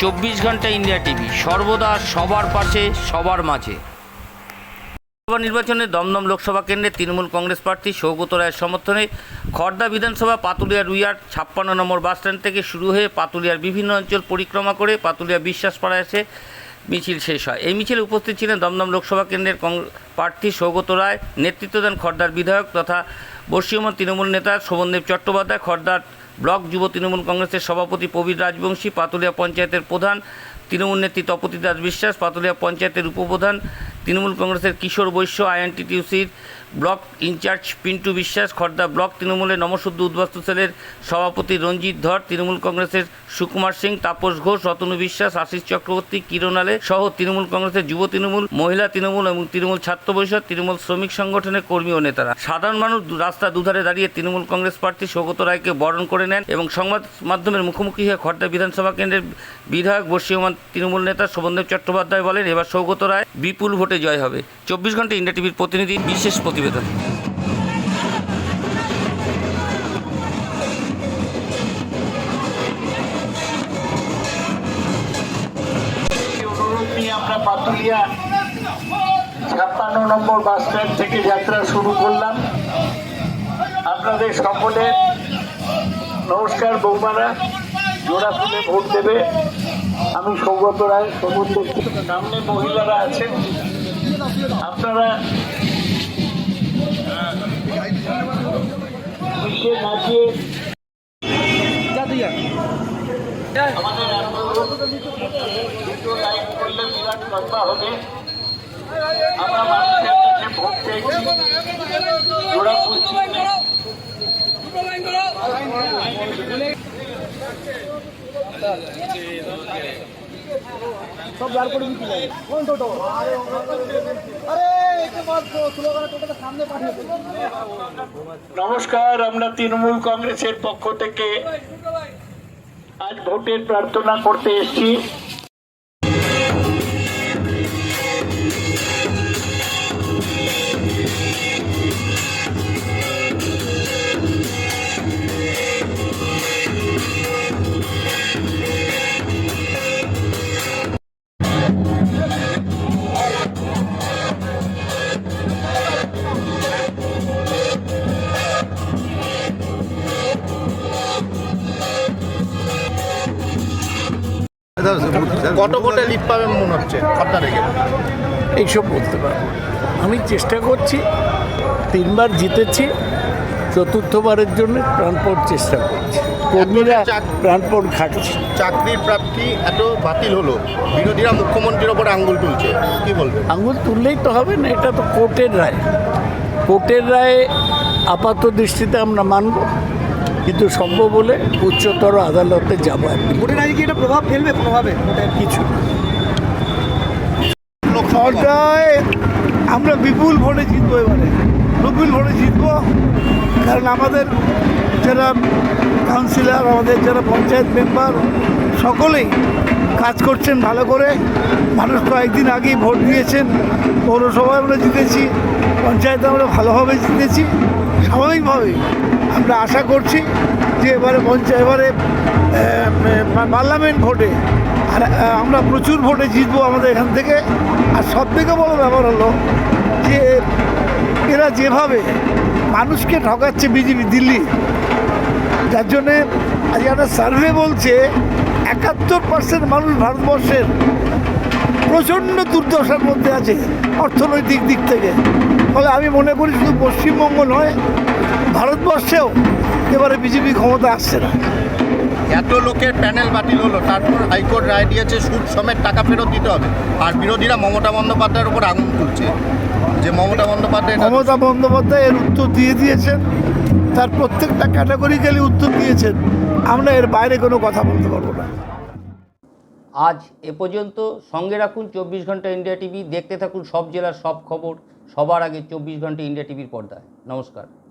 চব্বিশ ঘণ্টা India TV. সর্বদা সবার পাশে, সবার মাঝে। লোকসভা নির্বাচনে দমদম লোকসভা কেন্দ্রে তৃণমূল কংগ্রেস প্রার্থী সৌগত রায়ের সমর্থনে খর্দা বিধানসভা পাতুলিয়া রুইয়ার ছাপ্পান্ন নম্বর বাসস্ট্যান্ড থেকে শুরু হয়ে পাতুলিয়ার বিভিন্ন অঞ্চল পরিক্রমা করে পাতুলিয়া বিশ্বাস পাড়ায় এসে মিছিল শেষ হয়। এই মিছিলে উপস্থিত ছিলেন দমদম লোকসভা কেন্দ্রের প্রার্থী সৌগত রায়, নেতৃত্ব দেন খর্দার বিধায়ক তথা বর্ষীয়মান তৃণমূল নেতা শোভনদেব চট্টোপাধ্যায়, খর্দার ব্লক যুব তৃণমূল কংগ্রেসের সভাপতি প্রবীর রাজবংশী, পাতুলিয়া পঞ্চায়েতের প্রধান তৃণমূল নেত্রী তপতি দাস বিশ্বাস, পাতুলিয়া পঞ্চায়েতের উপপ্রধান তৃণমূল কংগ্রেসের Kishore Baishya, আইএনটিটিউসির block in-charge Pintu Biswas, Khardah block তৃণমূলের নমশুদ্ধ উদ্বাস্তু সেলের সভাপতি রঞ্জিত ধর, তৃণমূল কংগ্রেসের সুকুমার সিং, তাপস ঘোষ, রতনু বিশ্বাস, আশিস চক্রবর্তী, কিরণ আলে সহ তৃণমূল কংগ্রেসের যুব তৃণমূল, মহিলা তৃণমূল এবং তৃণমূল ছাত্র পরিষদ, তৃণমূল শ্রমিক সংগঠনের কর্মী ও নেতারা। সাধারণ মানুষ রাস্তা দুধারে দাঁড়িয়ে তৃণমূল কংগ্রেস প্রার্থী সৌগত রায়কে বরণ করে নেন এবং সংবাদ মাধ্যমের মুখোমুখি হয়ে খর্দা বিধানসভা কেন্দ্রের বিধায়ক বর্ষীয়মান তৃণমূল নেতা শোভনদেব চট্টোপাধ্যায় বলেন, এবার সৌগত রায় বিপুল ভোটে জয় হবে। চব্বিশ ঘণ্টা ইন্ডিয়া টিভির প্রতিনিধি, বিশেষ প্রতিবেদন। নিয়ে আমরা পাতুলিয়া ছাপ্পান্ন নম্বর বাস স্ট্যান্ড থেকে যাত্রা শুরু করলাম। আপনাদের সকলের নমস্কার, বৌমারা জোড়া ফুলে ভোট দেবে। আমি সৌগত রায় সমুদ্র সামনে মহিলারা আছেন। আপনারা হবে আমরা মানুষের কাছে ভোট চাইছি জোড়া ফুলছি নমস্কার আমরা তৃণমূল কংগ্রেসের পক্ষ থেকে আজ ভোটের প্রার্থনা করতে এসেছি কত ভোটে লিড পাবেন মনে হচ্ছে রেখে এইসব বলতে পারব আমি চেষ্টা করছি তিনবার জিতেছি চতুর্থবারের জন্য প্রাণপণ চেষ্টা করছি। কর্মীরা প্রাণপণ খাটছে। চাকরির প্রাপ্তি এত বাতিল হলো বিরোধীরা মুখ্যমন্ত্রীর ওপর আঙ্গুল তুলছে কি বলবে আঙুল তুললেই তো হবে না এটা তো কোর্টের রায়। কোর্টের রায় আপাত দৃষ্টিতে আমরা মানব। কিন্তু সম্ভব হলে উচ্চতর আদালতে যাব আর। ভোটের আগে কি এটা প্রভাব ফেলবে কোনোভাবে? কিছু আমরা বিপুল ভোটে জিতবো এবারে। বিপুল ভোটে জিতবো কারণ আমাদের যারা কাউন্সিলর আমাদের যারা পঞ্চায়েত মেম্বার সকলেই কাজ করছেন ভালো করে। মানুষ কয়েকদিন আগেই ভোট দিয়েছেন পৌরসভায় আমরা জিতেছি পঞ্চায়েতে আমরা ভালোভাবে জিতেছি। স্বাভাবিকভাবে আমরা আশা করছি যে এবারে পঞ্চায়েত এবারে পার্লামেন্ট ভোটে আর আমরা প্রচুর ভোটে জিতবো আমাদের এখান থেকে। আর সব থেকে বড় ব্যাপার হলো যে এরা যেভাবে মানুষকে ঠকাচ্ছে বিজেপি দিল্লি, যার জন্যে আজ একটা সার্ভে বলছে, একাত্তর পার্সেন্ট মানুষ ভারতবর্ষের প্রচণ্ড দুর্দশার মধ্যে আছে অর্থনৈতিক দিক থেকে। ফলে আমি মনে করি শুধু পশ্চিমবঙ্গ নয় ভারতবর্ষেও এবারে বিজেপি ক্ষমতা আসছে না। এত লোকের প্যানেল বাতিল হলো তারপর হাইকোর্ট রায় দিয়েছে সুদ সমেত টাকা ফেরত দিতে হবে। আর বিরোধীরা মমতা বন্দ্যোপাধ্যায়ের উপর আঙুল তুলছে। যে মমতা বন্দ্যোপাধ্যায় এটা- মমতা বন্দ্যোপাধ্যায় এর উত্তর দিয়ে দিয়েছেন তার প্রত্যেকটা ক্যাটাগরিক্যালি উত্তর দিয়েছেন। আমরা এর বাইরে কোনো কথা বলতে পারব না। আজ এ পর্যন্ত সঙ্গে রাখুন চব্বিশ ঘণ্টা ইন্ডিয়া টিভি দেখতে থাকুন সব জেলার সব খবর সবার আগে চব্বিশ ঘণ্টা ইন্ডিয়া টিভির পর্দায়। নমস্কার।